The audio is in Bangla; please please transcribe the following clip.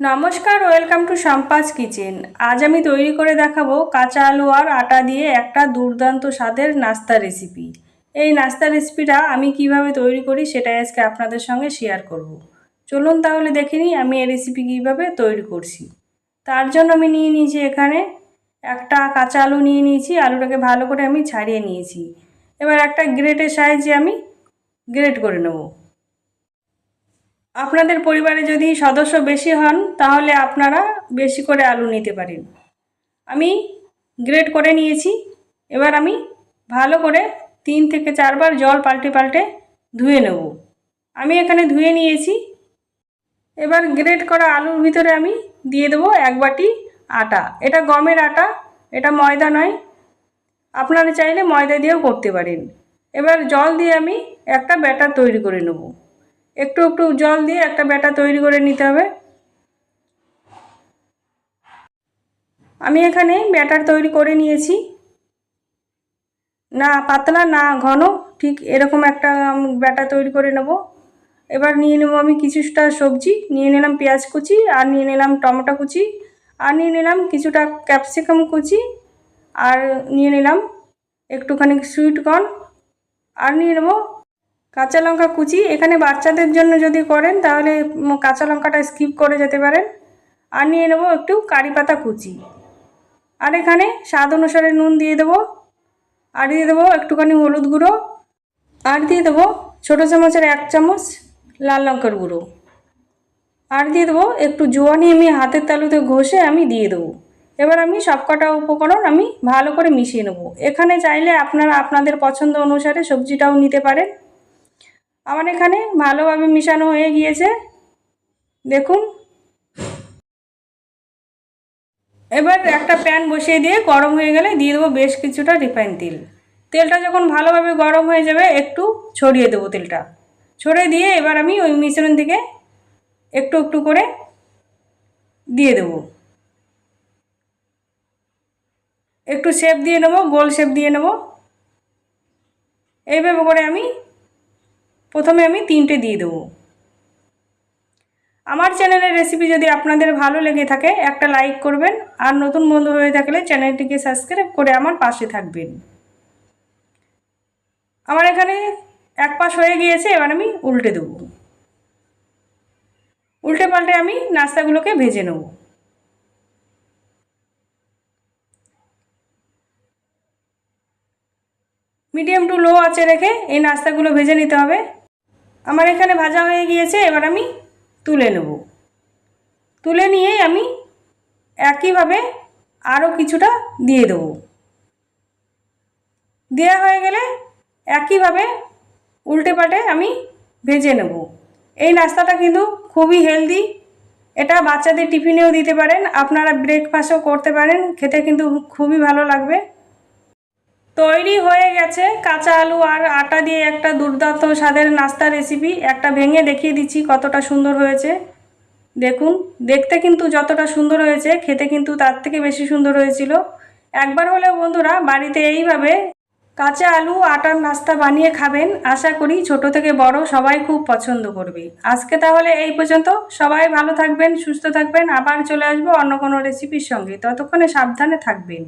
নমস্কার, ওয়েলকাম টু সম্পাস কিচেন। আজ আমি তৈরি করে দেখাবো কাঁচা আলু আর আটা দিয়ে একটা দুর্দান্ত স্বাদের নাস্তা রেসিপি। এই নাস্তা রেসিপিটা আমি কীভাবে তৈরি করি সেটাই আজকে আপনাদের সঙ্গে শেয়ার করব। চলুন তাহলে দেখে নিই আমি এই রেসিপি কীভাবে তৈরি করছি। তার জন্য আমি নিয়ে নিয়েছি এখানে একটা কাঁচা আলু নিয়ে নিয়েছি, আলুটাকে ভালো করে আমি ছাড়িয়ে নিয়েছি। এবার একটা গ্রেটের সাহায্যে আমি গ্রেট করে নেব। আপনাদের পরিবারে যদি সদস্য বেশি হন, তাহলে আপনারা বেশি করে আলু নিতে পারেন। আমি গ্রেট করে নিয়েছি। এবার আমি ভালো করে তিন থেকে চারবার জল পাল্টে পাল্টে ধুয়ে নেব। আমি এখানে ধুয়ে নিয়েছি। এবার গ্রেট করা আলুর ভিতরে আমি দিয়ে দেবো এক বাটি আটা। এটা গমের আটা, এটা ময়দা নয়। আপনারা চাইলে ময়দা দিয়েও করতে পারেন। এবার জল দিয়ে আমি একটা ব্যাটার তৈরি করে নেব। একটু একটু জল দিয়ে একটা ব্যাটা তৈরি করে নিতে হবে। আমি এখানে ব্যাটার তৈরি করে নিয়েছি। না, পাতলা না, ঘন, ঠিক এরকম একটা ব্যাটা তৈরি করে নেব। এবার নিয়ে নেব আমি কিছুটা সবজি, নিয়ে নিলাম পেঁয়াজ কুচি, আর নিয়ে নিলাম টমেটো কুচি, আর নিয়ে নিলাম কিছুটা ক্যাপসিকাম কুচি, আর নিয়ে নিলাম একটুখানি সুইট কর্ন, আর নিয়ে নেব কাঁচা লঙ্কা কুচি এখানে বাচ্চাদের জন্য যদি করেন, তাহলে কাঁচা লঙ্কাটা স্কিপ করে যেতে পারেন। আর নিয়ে নেব একটু কারি পাতা কুচি। আর এখানে স্বাদ অনুসারে নুন দিয়ে দেবো। আর দিয়ে দেবো একটুখানি হলুদ গুঁড়ো। আর দিয়ে দেবো ছোটো চামচের এক চামচ লাল লঙ্কার গুঁড়ো। আর দিয়ে দেবো একটু জোয়ানি আমি হাতের তালুতে ঘষে আমি দিয়ে দেবো। এবার আমি সবকটা উপকরণ আমি ভালো করে মিশিয়ে নেব। এখানে চাইলে আপনারা, আপনাদের পছন্দ অনুসারে সবজিটাও নিতে পারেন। আমার এখানে ভালোভাবে মিশানো হয়ে গিয়েছে। দেখুন। এবার একটা প্যান বসিয়ে দিয়ে গরম হয়ে গেলে দিয়ে দেবো বেশ কিছুটা রিফাইন তেল। তেলটা যখন ভালোভাবে গরম হয়ে যাবে, একটু ছড়িয়ে দেবো তেলটা। ছড়িয়ে দিয়ে এবার আমি ওই মিশ্রণ থেকে একটু একটু করে দিয়ে দেবো। একটু শেপ দিয়ে নেব, গোল শেপ দিয়ে নেব। এইভাবে করে আমি প্রথমে আমি তিনটে দিয়ে দেবো। আমার চ্যানেলের রেসিপি যদি আপনাদের ভালো লেগে থাকে, একটা লাইক করবেন, আর নতুন বন্ধু হয়ে থাকলে চ্যানেলটিকে সাবস্ক্রাইব করে আমার পাশে থাকবেন। আমার এখানে এক পাশ হয়ে গিয়েছে, এবার আমি উল্টে দেবো। উল্টে পাল্টে আমি নাস্তাগুলোকে ভেজে নেব। মিডিয়াম টু লো আঁচে রেখে এই নাস্তাগুলো ভেজে নিতে হবে। আমার এখানে ভাজা হয়ে গিয়েছে, এবার আমি তুলে নেব। তুলে নিয়ে আমি একইভাবে আরও কিছুটা দিয়ে দেবো। দেওয়া হয়ে গেলে একইভাবে উল্টে পাল্টে আমি ভেজে নেব। এই নাস্তাটা কিন্তু খুবই হেলদি। এটা বাচ্চাদের টিফিনেও দিতে পারেন, আপনারা ব্রেকফাস্টও করতে পারেন, খেতে কিন্তু খুবই ভালো লাগবে। তৈরি হয়ে গেছে কাঁচা আলু আর আটা দিয়ে একটা দুর্দান্ত স্বাদের নাস্তা রেসিপি একটা ভেঙে দেখিয়ে দিচ্ছি কতটা সুন্দর হয়েছে। দেখুন, দেখতে কিন্তু যতটা সুন্দর হয়েছে, খেতে কিন্তু তার থেকে বেশি সুন্দর হয়েছিল। একবার হলেও বন্ধুরা, বাড়িতে এইভাবে কাঁচা আলু, আটার নাস্তা বানিয়ে খাবেন, আশা করি ছোট থেকে বড় সবাই খুব পছন্দ করবে। আজকে তাহলে এই পর্যন্ত। সবাই ভালো থাকবেন, সুস্থ থাকবেন। আবার চলে আসব অন্য কোনো রেসিপির সঙ্গে। ততক্ষণে সাবধানে থাকবেন।